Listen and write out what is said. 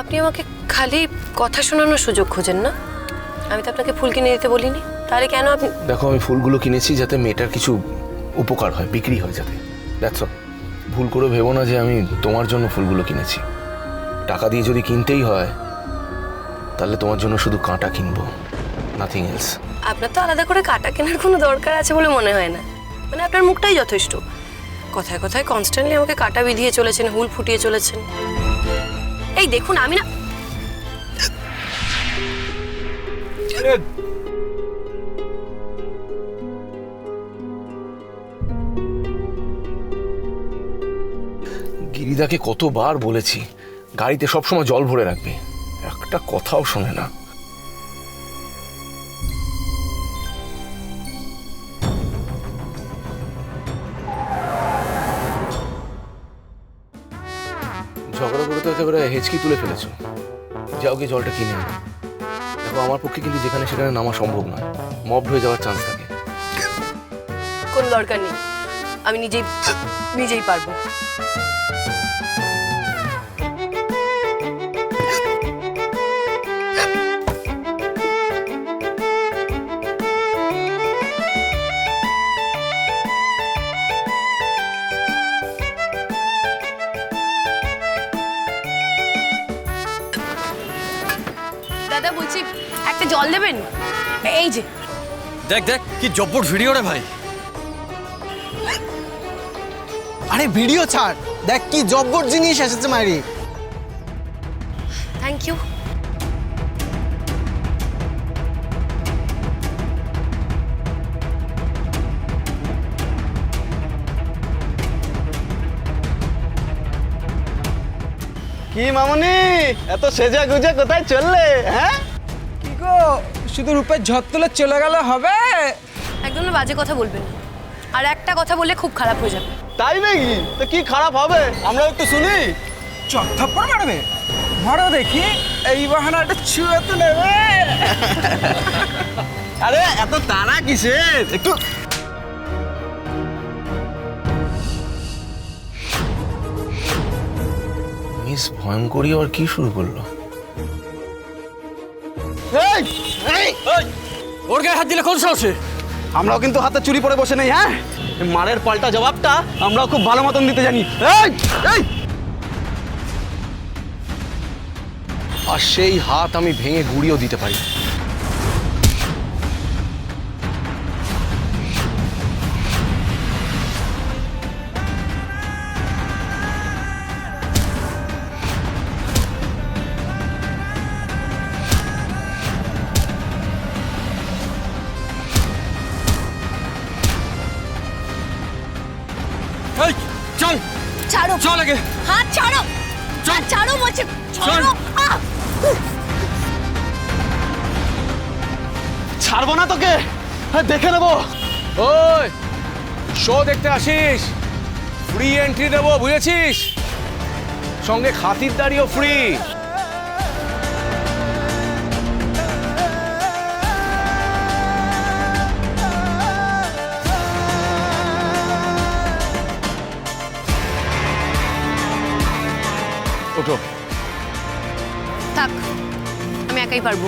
আপনি আমাকে খালি কথা শোনানোর সুযোগ খোঁজেন না? আমি তো আপনাকে ফুল কিনে দিতে বলিনি। তাহলে কেন আপনি দেখো আমি ফুলগুলো কিনেছি যাতে মেয়েটার কিছু উপকার হয় বিক্রি হয় যাতে। দ্যাটস ভুল করে ভেবো না যে আমি তোমার জন্য ফুলগুলো কিনেছি। টাকা দিয়ে যদি কিনতেই হয় তাহলে তোমার জন্য শুধু কাঁটা কিনবো নাথিং এলস আপনার তো আলাদা করে কাঁটা কেনার কোনো দরকার আছে বলে মনে হয় না। মানে আপনার মুখটাই যথেষ্ট। কথায় কথায় কনস্ট্যান্টলি আমাকে কাঁটা বিধিয়ে চলেছেন হুল ফুটিয়ে চলেছেন। এই দেখুন, আমি না গিরিদাকে কতবার বলেছি, গাড়িতে সবসময় জল ভরে রাখবে। একটা কথাও শোনে না। ঝগড়া করে তো একেবারে হেঁচকি তুলে ফেলেছো। যাও গিয়ে জলটা কিনে আনো। দেখো, আমার পক্ষে কিন্তু যেখানে সেখানে নামা সম্ভব নয়। মব হয়ে যাওয়ার চান্স থাকে। কোনো দরকার নেই। আমি নিজেই নিজেই পারব। একটা জল দেবেন? এই যে। দেখ দেখ কি জব্বর ভিডিও রে ভাই। আরে ভিডিও ছাড়। দেখ কি জব্বর জিনিস এসেছে মাইরি। থ্যাংক ইউ কি মামনি? এত সেজা গুজা কোথায় চললে হ্যাঁ? শুধু রূপের ঝড় তুলে চলে গেলে হবে? একদম না বাজে কথা বলবেন। না। আর একটা কথা বললে খুব খারাপ হয়ে যাবে। তাই নাকি? তো কি খারাপ হবে? আমরা একটু শুনি। চট্টপ্পর মারবে? মারো দেখি এই বাহানাটা ছুঁয়ে তো নেবে। আরে এত তারা কিসের? একটু মিস ভয়ঙ্করী আবার কি শুরু করল? ওর গায়ে হাত দিলে কোন সাহসে? আমরাও কিন্তু হাতে চুরি পরে বসে নেই হ্যাঁ? মারের পাল্টা জবাবটা আমরাও খুব ভালো মতন দিতে জানি। এই, এই, আর সেই হাত আমি ভেঙে গুড়িয়েও দিতে পারি। এই চল। ছাড়ো। চল আগে। হাত ছাড়ো। হাত ছাড়ো বলছে ছাড়ো। ছাড়বো না তোকে। হ্যাঁ, দেখে নেব। ওই শো দেখতে আসিস। ফ্রি এন্ট্রি দেবো বুঝেছিস? সঙ্গে খাতির খাতিরদারিও ফ্রি ওঠো। থাক আমি একাই পারব।